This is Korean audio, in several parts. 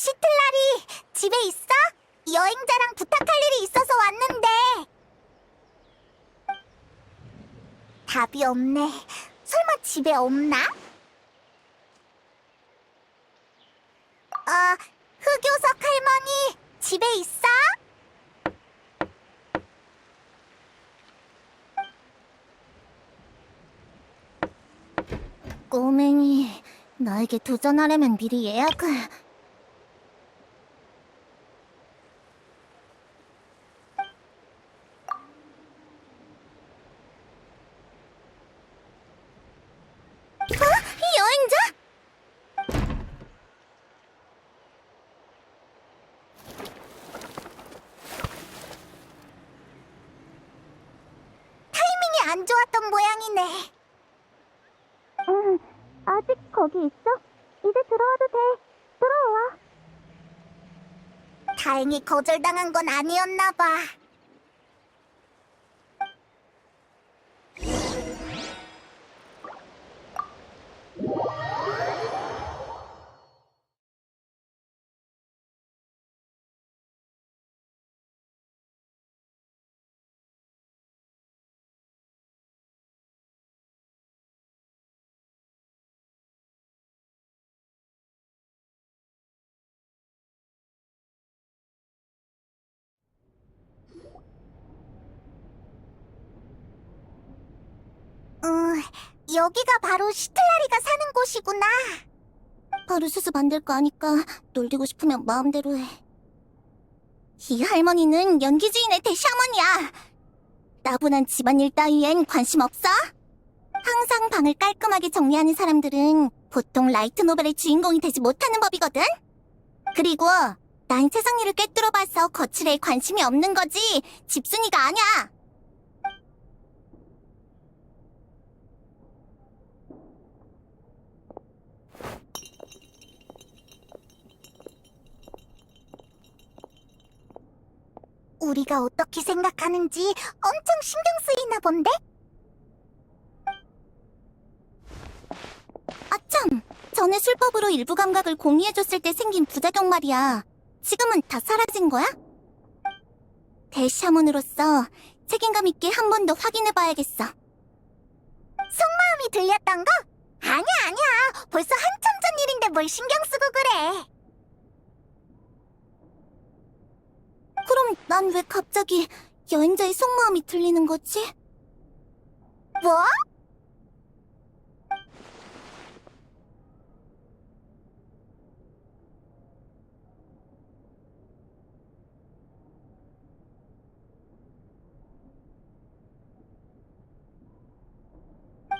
시틀라리, 집에 있어? 여행자랑 부탁할 일이 있어서 왔는데. 답이 없네. 설마 집에 없나? 아, 흑요석 할머니, 집에 있어? 꼬맹이, 나에게 도전하려면 미리 예약을... 어? 여행자? 타이밍이 안 좋았던 모양이네. 응, 아직 거기 있어? 이제 들어와도 돼. 들어와. 다행히 거절당한 건 아니었나 봐. 여기가 바로 시틀라리가 사는 곳이구나. 바로 수수 만들 거 아니까 놀리고 싶으면 마음대로 해. 이 할머니는 연기 주인의 대샤머니야. 나분한 집안일 따위엔 관심 없어? 항상 방을 깔끔하게 정리하는 사람들은 보통 라이트 노벨의 주인공이 되지 못하는 법이거든? 그리고 난 세상 일을 꿰뚫어봐서 거칠에 관심이 없는 거지 집순이가 아니야. 우리가 어떻게 생각하는지 엄청 신경 쓰이나 본데? 아참, 전에 술법으로 일부 감각을 공유해줬을 때 생긴 부작용 말이야. 지금은 다 사라진 거야? 대샤몬으로서 책임감 있게 한 번 더 확인해봐야겠어. 속마음이 들렸던 거? 아니야, 아니야. 벌써 한참 전 일인데 뭘 신경 쓰고 그래. 그럼 난 왜 갑자기 여행자의 속마음이 들리는 거지? 뭐?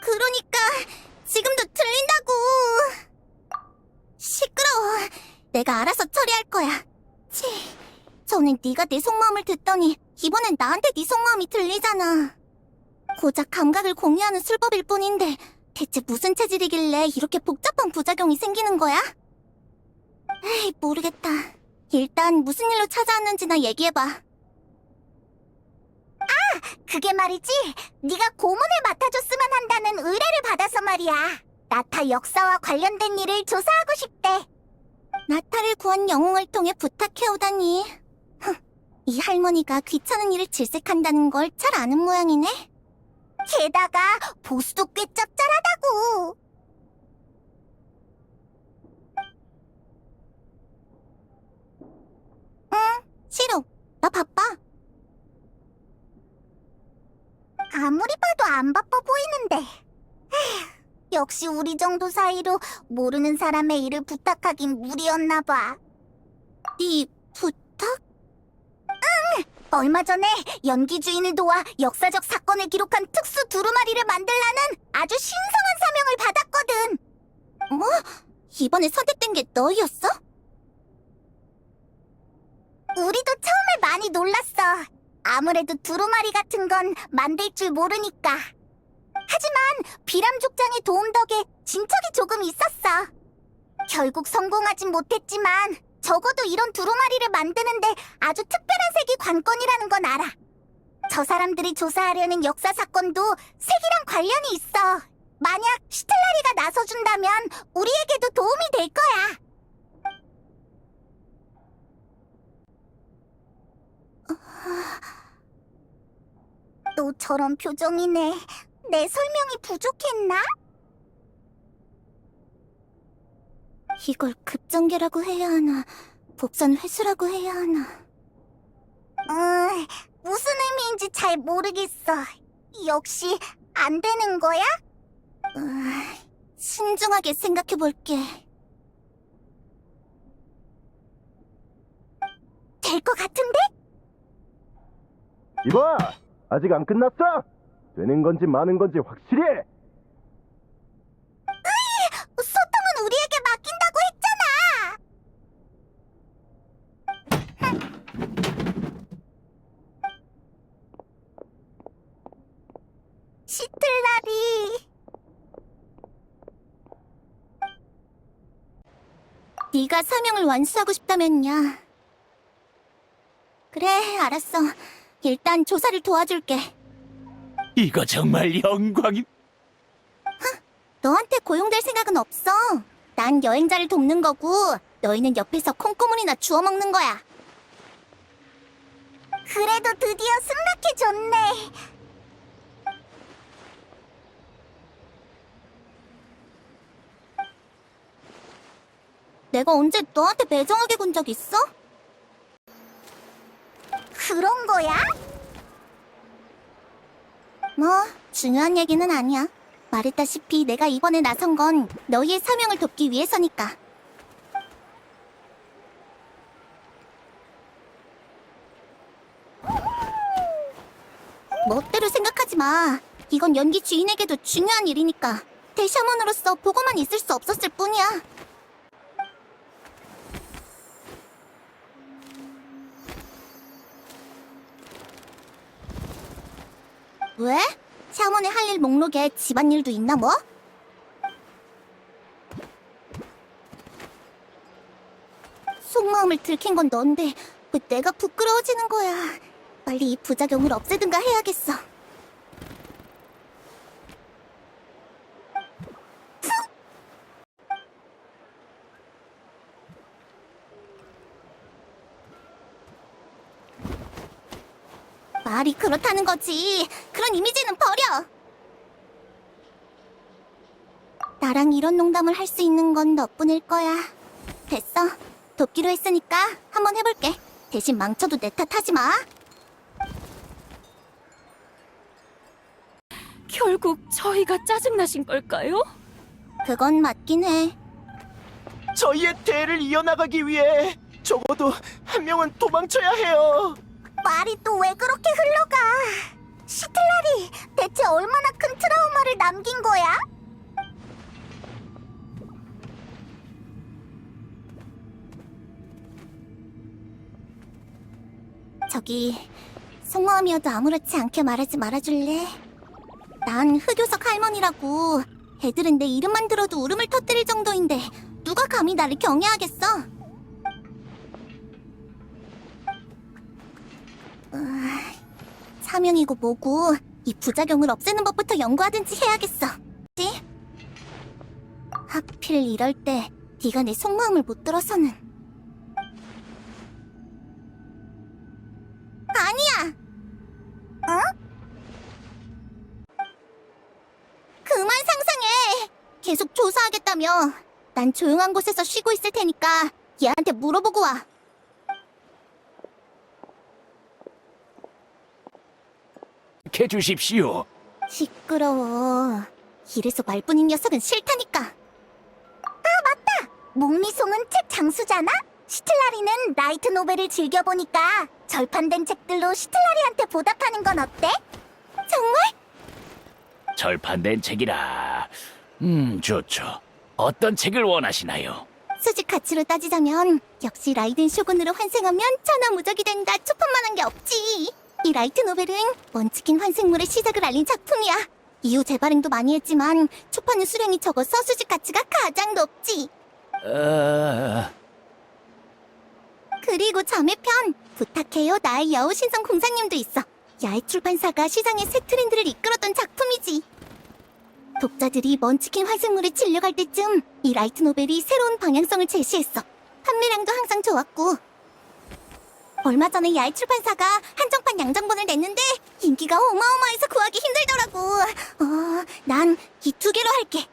그러니까 지금도 들린다고. 시끄러워. 내가 알아서 처리할 거야. 치. 전엔 네가 내 속마음을 듣더니 이번엔 나한테 네 속마음이 들리잖아. 고작 감각을 공유하는 술법일 뿐인데 대체 무슨 체질이길래 이렇게 복잡한 부작용이 생기는 거야? 에이, 모르겠다. 일단 무슨 일로 찾아왔는지 나 얘기해봐. 아, 그게 말이지. 네가 고문을 맡아줬으면 한다는 의뢰를 받아서 말이야. 나타 역사와 관련된 일을 조사하고 싶대. 나타를 구한 영웅을 통해 부탁해오다니. 흥, 이 할머니가 귀찮은 일을 질색한다는 걸 잘 아는 모양이네. 게다가 보수도 꽤 짭짤하다고. 응, 싫어. 나 바빠. 아무리 봐도 안 바빠 보이는데. 역시 우리 정도 사이로 모르는 사람의 일을 부탁하긴 무리였나 봐. 네 부탁? 응! 얼마 전에 연기 주인을 도와 역사적 사건을 기록한 특수 두루마리를 만들라는 아주 신성한 사명을 받았거든. 뭐? 이번에 선택된 게 너였어? 우리도 처음에 많이 놀랐어. 아무래도 두루마리 같은 건 만들 줄 모르니까. 하지만 비람족장의 도움 덕에 진척이 조금 있었어. 결국 성공하진 못했지만 적어도 이런 두루마리를 만드는데 아주 특별한 색이 관건이라는 건 알아. 저 사람들이 조사하려는 역사 사건도 색이랑 관련이 있어. 만약 시텔라리가 나서준다면 우리에게도 도움이 될 거야. 아, 너처럼 표정이네. 내 설명이 부족했나? 이걸 급전개라고 해야 하나, 복선 회수라고 해야 하나. 음, 무슨 의미인지 잘 모르겠어. 역시 안 되는 거야? 음, 신중하게 생각해 볼게. 될 것 같은데? 이봐! 아직 안 끝났어! 되는 건지 마는 건지 확실히 해! 소통은 우리에게 맡긴다고 했잖아! 시틀라리 네가 사명을 완수하고 싶다면야. 그래 알았어. 일단 조사를 도와줄게 이거 정말 영광이 너한테 고용될 생각은 없어. 난 여행자를 돕는 거고, 너희는 옆에서 콩고물이나 주워 먹는 거야. 그래도 드디어 승낙해줬네. 내가 언제 너한테 매정하게 군 적 있어? 그런 거야? 뭐, 중요한 얘기는 아니야. 말했다시피 내가 이번에 나선 건 너희의 사명을 돕기 위해서니까. 멋대로 생각하지 마. 이건 연기 주인에게도 중요한 일이니까. 대샤먼으로서 보고만 있을 수 없었을 뿐이야. 왜? 샤먼의 할 일 목록에 집안일도 있나 뭐? 속마음을 들킨 건 넌데 왜 내가 부끄러워지는 거야? 빨리 이 부작용을 없애든가 해야겠어. 말이 그렇다는 거지. 그런 이미지는 버려. 나랑 이런 농담을 할 수 있는 건 너뿐일 거야. 됐어. 돕기로 했으니까 한번 해볼게. 대신 망쳐도 내 탓하지 마. 결국 저희가 짜증나신 걸까요? 그건 맞긴 해. 저희의 대를 이어나가기 위해 적어도 한 명은 도망쳐야 해요. 말이 또 왜 그렇게 흘러가? 시틀라리, 대체 얼마나 큰 트라우마를 남긴 거야? 저기, 속마음이어도 아무렇지 않게 말하지 말아줄래? 난 흑요석 할머니라고. 애들은 내 이름만 들어도 울음을 터뜨릴 정도인데 누가 감히 나를 경외하겠어? 사명이고 뭐고 이 부작용을 없애는 법부터 연구하든지 해야겠어. 지? 하필 이럴 때 네가 내 속마음을 못 들어서는. 아니야. 어? 그만 상상해. 계속 조사하겠다며. 난 조용한 곳에서 쉬고 있을 테니까 얘한테 물어보고 와. 해 주십시오. 시끄러워. 이래서 말뿐인 녀석은 싫다니까. 아, 맞다! 목미송은 책 장수잖아? 시틀라리는 라이트 노벨을 즐겨보니까 절판된 책들로 시틀라리한테 보답하는 건 어때? 정말? 절판된 책이라. 음, 좋죠. 어떤 책을 원하시나요? 수직 가치로 따지자면 역시 라이든 쇼군으로 환생하면 천하무적이 된다 초판만한 게 없지. 이 라이트 노벨은 먼치킨 환생물의 시작을 알린 작품이야. 이후 재발행도 많이 했지만 초판은 수량이 적어서 수직 가치가 가장 높지. 어... 그리고 자매편 부탁해요 나의 여우 신성 공사님도 있어. 야외 출판사가 시장의 새 트렌드를 이끌었던 작품이지. 독자들이 먼치킨 환생물에 질려갈 때쯤 이 라이트 노벨이 새로운 방향성을 제시했어. 판매량도 항상 좋았고. 얼마 전에 야외 출판사가 한정판 양정본을 냈는데 인기가 어마어마해서 구하기 힘들더라고. 어, 난 이 두 개로 할게.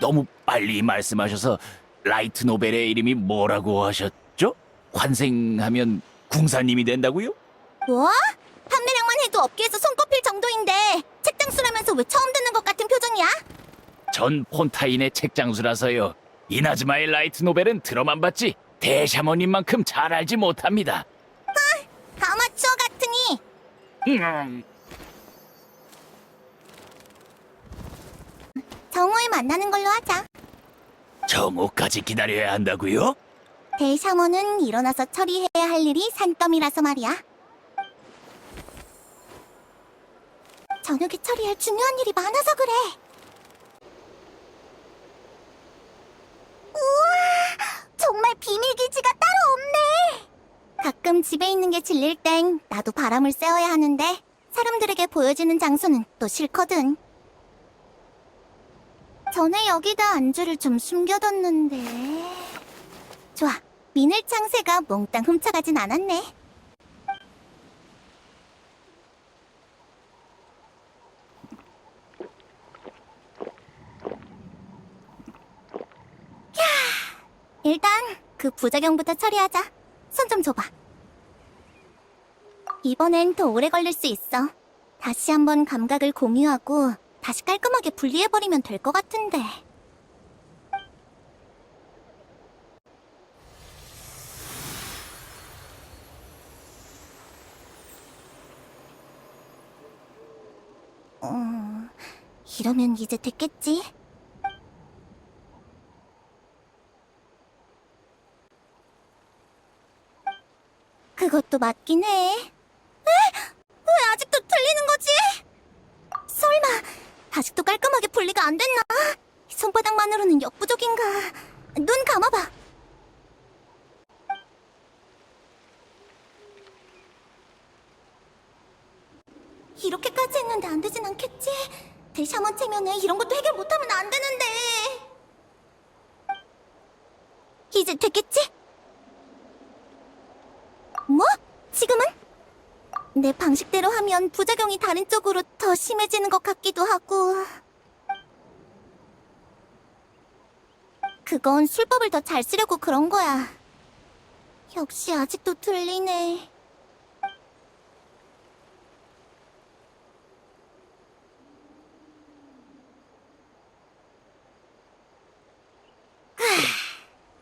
너무 빨리 말씀하셔서 라이트 노벨의 이름이 뭐라고 하셨죠? 환생하면 궁사님이 된다고요? 뭐? 판매량만 해도 업계에서 손꼽힐 정도인데 책장수라면서 왜 처음 듣는 것 같은 표정이야? 전 폰타인의 책장수라서요. 이나즈마의 라이트 노벨은 들어만 봤지 대샤머님만큼 잘 알지 못합니다. 아마추어 같으니 음, 정오에 만나는 걸로 하자. 정오까지 기다려야 한다고요? 대샤머는 일어나서 처리해야 할 일이 산더미라서 말이야. 저녁에 처리할 중요한 일이 많아서 그래. 우와, 정말 비밀 기지가 따로 없네. 가끔 집에 있는 게 질릴 땐 나도 바람을 쐬어야 하는데 사람들에게 보여지는 장소는 또 싫거든. 전에 여기다 안주를 좀 숨겨뒀는데. 좋아. 미늘 창새가 몽땅 훔쳐가진 않았네. 야, 일단 그 부작용부터 처리하자. 손 좀 줘봐. 이번엔 더 오래 걸릴 수 있어. 다시 한번 감각을 공유하고 다시 깔끔하게 분리해버리면 될 것 같은데. 어, 이러면 이제 됐겠지? 그것도 맞긴 해. 에? 왜 아직도 틀리는 거지? 설마 아직도 깔끔하게 분리가 안 됐나? 손바닥만으로는 역부족인가? 눈 감아봐. 이렇게까지 했는데 안 되진 않겠지? 대샤먼 체면에 이런 것도 해결 못하면 안 되는데. 이제 됐겠지? 뭐? 지금은? 내 방식대로 하면 부작용이 다른 쪽으로 더 심해지는 것 같기도 하고. 그건 술법을 더 잘 쓰려고 그런 거야. 역시 아직도 들리네.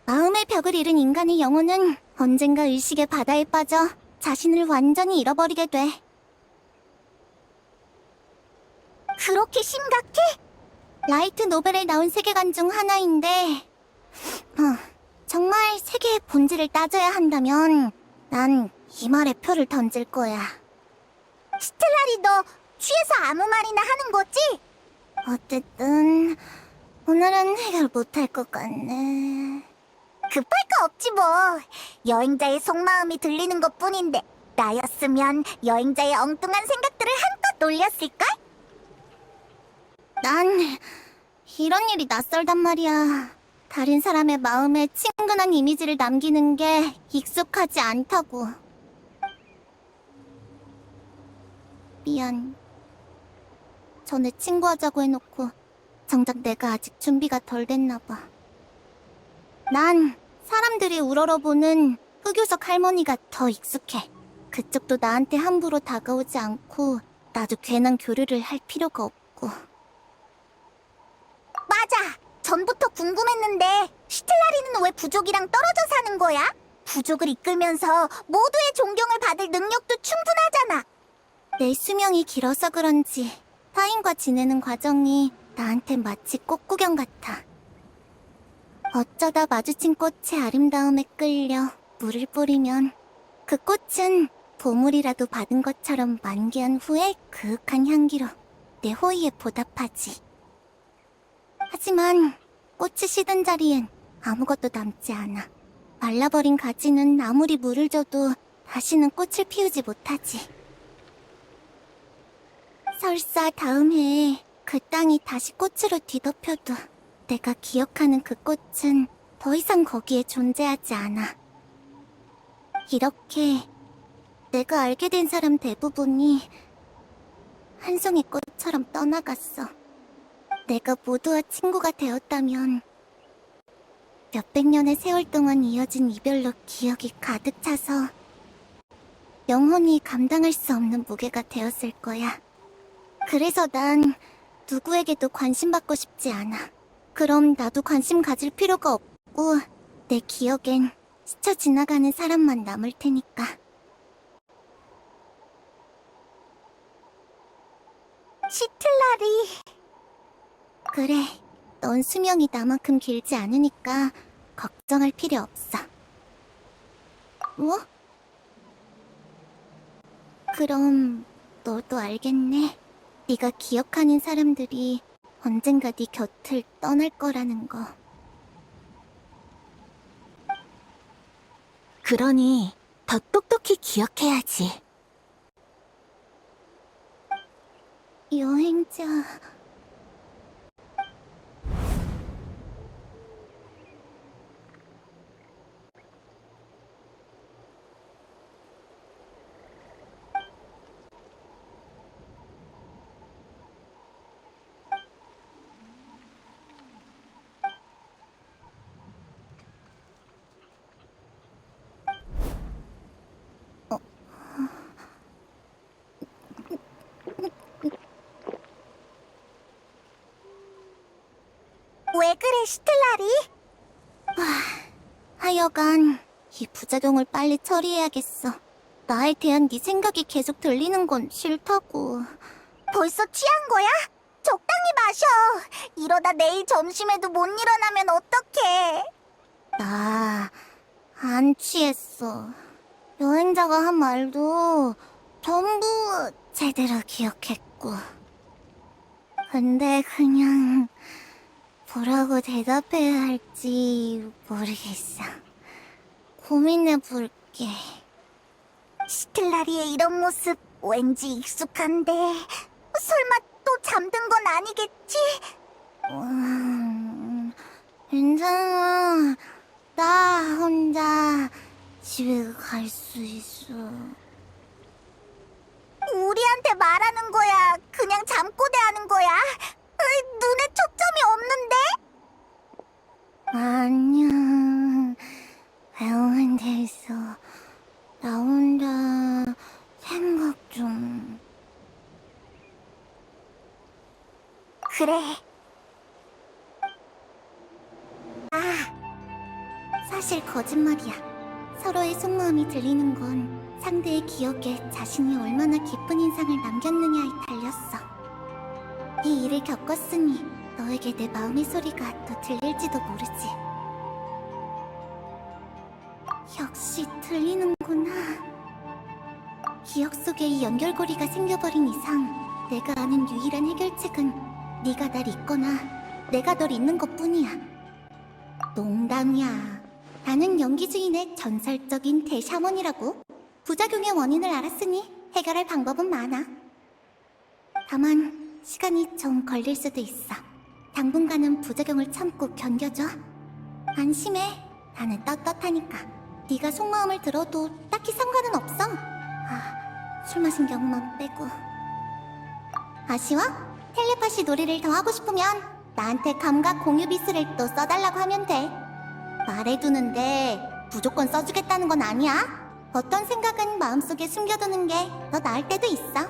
마음의 벽을 잃은 인간의 영혼은 언젠가 의식의 바다에 빠져 자신을 완전히 잃어버리게 돼. 그렇게 심각해? 라이트 노벨에 나온 세계관 중 하나인데, 어, 정말 세계의 본질을 따져야 한다면, 난 이 말에 표를 던질 거야. 스텔라리, 너 취해서 아무 말이나 하는 거지? 어쨌든, 오늘은 해결 못할 것 같네. 급할 거 없지 뭐. 여행자의 속마음이 들리는 것 뿐인데 나였으면 여행자의 엉뚱한 생각들을 한껏 놀렸을걸? 난 이런 일이 낯설단 말이야. 다른 사람의 마음에 친근한 이미지를 남기는 게 익숙하지 않다고. 미안. 전에 친구하자고 해놓고 정작 내가 아직 준비가 덜 됐나 봐. 난 사람들이 우러러보는 흑요석 할머니가 더 익숙해. 그쪽도 나한테 함부로 다가오지 않고 나도 괜한 교류를 할 필요가 없고. 맞아. 전부터 궁금했는데 시텔라리는 왜 부족이랑 떨어져 사는 거야? 부족을 이끌면서 모두의 존경을 받을 능력도 충분하잖아. 내 수명이 길어서 그런지 타인과 지내는 과정이 나한테 마치 꽃구경 같아. 어쩌다 마주친 꽃의 아름다움에 끌려 물을 뿌리면 그 꽃은 보물이라도 받은 것처럼 만개한 후에 그윽한 향기로 내 호의에 보답하지. 하지만 꽃이 시든 자리엔 아무것도 남지 않아. 말라버린 가지는 아무리 물을 줘도 다시는 꽃을 피우지 못하지. 설사 다음 해에 그 땅이 다시 꽃으로 뒤덮여도 내가 기억하는 그 꽃은 더 이상 거기에 존재하지 않아. 이렇게 내가 알게 된 사람 대부분이 한 송이 꽃처럼 떠나갔어. 내가 모두와 친구가 되었다면 몇백 년의 세월 동안 이어진 이별로 기억이 가득 차서 영원히 감당할 수 없는 무게가 되었을 거야. 그래서 난 누구에게도 관심 받고 싶지 않아. 그럼 나도 관심 가질 필요가 없고 내 기억엔 스쳐 지나가는 사람만 남을 테니까. 시틀라리. 그래, 넌 수명이 나만큼 길지 않으니까 걱정할 필요 없어. 뭐? 그럼 너도 알겠네. 네가 기억하는 사람들이 언젠가 네 곁을 떠날 거라는 거. 그러니 더 똑똑히 기억해야지. 여행자... 왜 그래, 시틀라리? 하여간 이 부작용을 빨리 처리해야겠어. 나에 대한 네 생각이 계속 들리는 건 싫다고. 벌써 취한 거야? 적당히 마셔. 이러다 내일 점심에도 못 일어나면 어떡해? 나 안 취했어. 여행자가 한 말도 전부 제대로 기억했고. 근데 그냥 뭐라고 대답해야 할지 모르겠어. 고민해 볼게. 시틀라리의 이런 모습 왠지 익숙한데 설마 또 잠든 건 아니겠지? 음, 괜찮아. 나 혼자 집에 갈 수 있어. 우리한테 말하는 거야? 그냥 잠꼬대하는 거야? 으이, 눈에 초점이 없는데? 아니야. 병원에서 나 혼자 생각 좀. 그래. 아, 사실 거짓말이야. 서로의 속마음이 들리는 건 상대의 기억에 자신이 얼마나 깊은 인상을 남겼느냐에 달렸어. 이 일을 겪었으니 너에게 내 마음의 소리가 더 들릴지도 모르지. 역시 들리는구나. 기억 속에 이 연결고리가 생겨버린 이상 내가 아는 유일한 해결책은 네가 날 잊거나 내가 널 잊는 것뿐이야. 농담이야. 나는 연기 주인의 전설적인 대샤먼이라고. 부작용의 원인을 알았으니 해결할 방법은 많아. 다만 시간이 좀 걸릴 수도 있어. 당분간은 부작용을 참고 견뎌줘. 안심해. 나는 떳떳하니까. 네가 속마음을 들어도 딱히 상관은 없어. 아, 술 마신 경우만 빼고. 아쉬워? 텔레파시 놀이를 더 하고 싶으면 나한테 감각 공유 비스를 또 써달라고 하면 돼. 말해두는데 무조건 써주겠다는 건 아니야. 어떤 생각은 마음속에 숨겨두는 게 더 나을 때도 있어.